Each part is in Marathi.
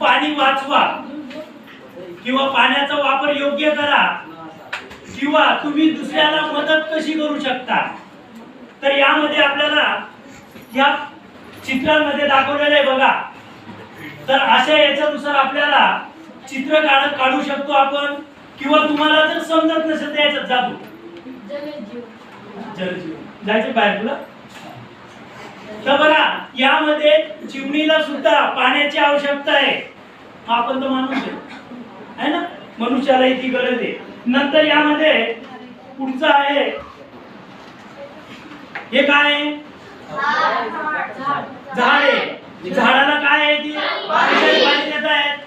पाणी वाचवा. किंवा पाण्याचा वापर योग्य करा. किंवा तुम्ही दुसऱ्याला मदत कशी करू शकता? तर यामध्ये आपल्याला या चित्रांमध्ये दाखवलेलं आहे बघा. तर अशा याच्यानुसार आपल्याला चित्र काढ काढू शकतो आपण. किंवा तुम्हाला जर समजत नसेल तर याच्यात जातो. जायचं बाहेर तुला? तर बघा यामध्ये चिमणीला सुद्धा पाण्याची आवश्यकता आहे. आपण तर माणूस आहे. ना? मनुष्याला ती गरज आहे. नंतर यामध्ये पुढचं आहे. हे काय आहे? झाड. आहे झाडाला काय आहे ती? पाणी देत आहेत.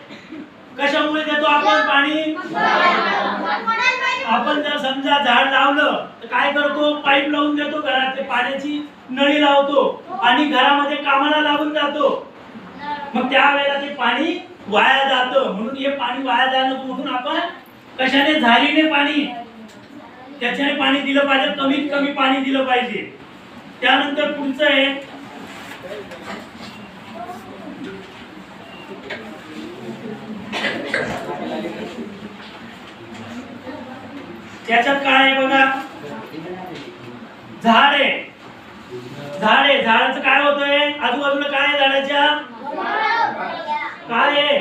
कशामुळे देतो आपण पाणी? समजा झाड लावलं तर काय करतो? पाईप लावून देतो घरात ते पाण्याची नळी लावतो आणि घरामध्ये कामाला लागून जातो. मग त्यावेळेला ते पाणी वाया जातं. म्हणून हे पाणी वाया जाणं म्हणून आपण? कशाने? झालीने पाणी. त्याच्याने पाणी दिलं पाहिजे कमीत कमी पाणी दिलं पाहिजे. त्यानंतर पुढचं आहे. त्याच्यात काय आहे बघा? झाड. आहे झाड. आहे झाडाचं काय होतंय? आजूबाजूला काय आहे झाडाच्या? काय आहे?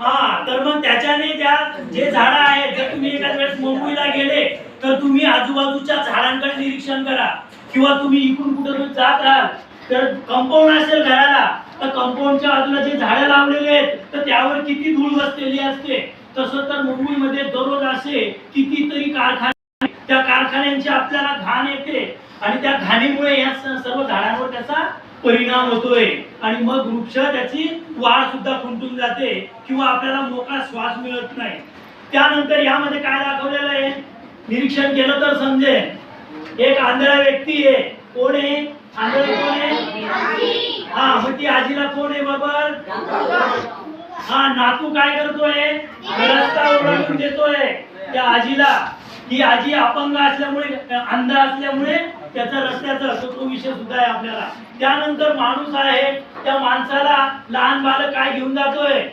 हा तर मग त्याच्याने त्या जे झाड आहेत जर तुम्ही एखाद्या वेळेस मुंबईला गेले तर तुम्ही आजूबाजूच्या झाडांकडे निरीक्षण करा. किंवा तुम्ही इकडून कुठं जात आहात तर कंपाऊंड असेल घराला तर कंपाऊंडच्या बाजूला जे झाडं लावलेले आहेत तर त्यावर किती धूळ बसलेली असते? तसं तर मुंबईमध्ये दररोज असे कितीतरी कारखाने त्या कारखान्यांची आपल्याला घाण येते. आणि त्या घाणीमुळे या सर्व झाडांवर त्याचा परिणाम होतोय. आणि मग वृक्ष त्याची वाढ सुद्धा खुंटून जाते किंवा आपल्याला मोकळा श्वास मिळत नाही. त्यानंतर यामध्ये काय दाखवलेलं आहे? निरीक्षण केलं तर समजेल. एक आंधळा व्यक्ती आहे. कोण आहे? आंधळा कोण आहे? हा मग ती आजीला कोण आहे बाबा? हा नातू काय करतोय? रस्ता ओळखून देतोय. त्या आजीला. की आजी अपंग असल्यामुळे अंध असल्यामुळे त्याचा रस्त्याचा तो तो विषय सुद्धा आहे आपल्याला. त्यानंतर माणूस आहे. त्या माणसाला लहान बालक काय घेऊन जातोय?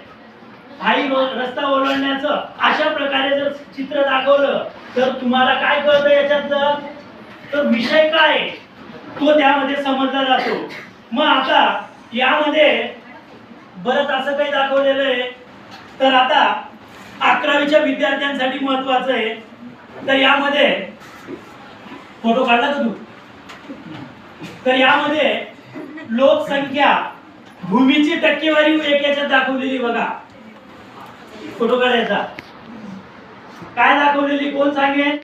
आई रस्ता ओलांडण्याचं अशा प्रकारे जर चित्र दाखवलं तर तुम्हाला काय कळतं याच्यातलं? तर विषय काय? तो त्यामध्ये समजला जातो. मग आता यामध्ये बरंच असं काही दाखवलेलं आहे. तर आता अकरावीच्या विद्यार्थ्यांसाठी महत्वाचं आहे. तर यामध्ये फोटो काढला का तू? तर यामध्ये लोकसंख्या भूमीची टक्केवारी एक याच्यात दाखवलेली बघा. फोटो काढायचा. काय दाखवलेली? कोण सांगेल